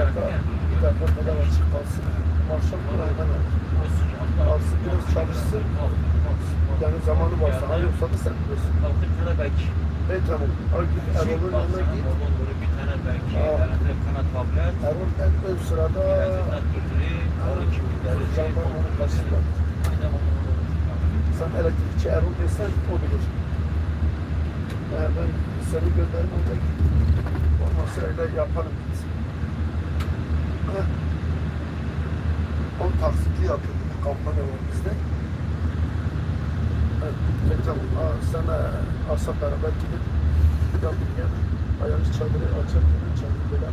dakika, bir dakika kadar açık kalsın. Akşam kuraydan alsın biraz çalışsın. Yani zamanı varsa, ha yoksa da sen bilirsin. belki. E tamam, Erol'un yanına git. Erol en ön sırada jandarmanın karşısında. Sen elektrikçi Erol desen o bilir. Eğer ben seni gönderim orada git. Olmazsa öyle yaparım biz. Heh. O taksitli yapıyordu. Bu kampanya var bizde. Evet, e, sana Asap beraber gidip bir daha bir yer ayağınız çadırı açıp çadırı böyle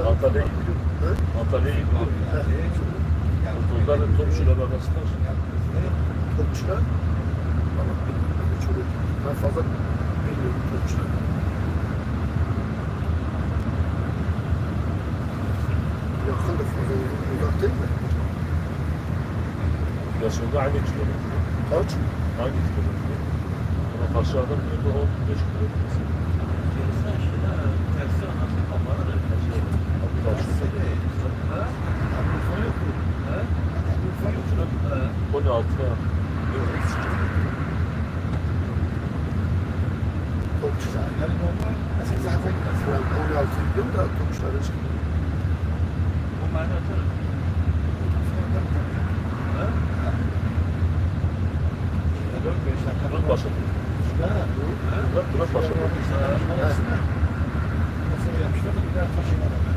Antalya'ya gidiyor. Antalya'ya gidiyor. Tuzların komşular arasında. Topçular. Ama bir çocuk. Ben fazla bilmiyorum topçular. Yakın da fazla uzak değil mi? Yaşında aynı kilometre. Kaç? Aynı kilometre. Ama karşı adam diyordu 15 kilometre. Yok da komşulara çıkıyor. Onları da atarım. Durak başı. Durak başı. Nasıl yapmışlar da bir daha taşımadım.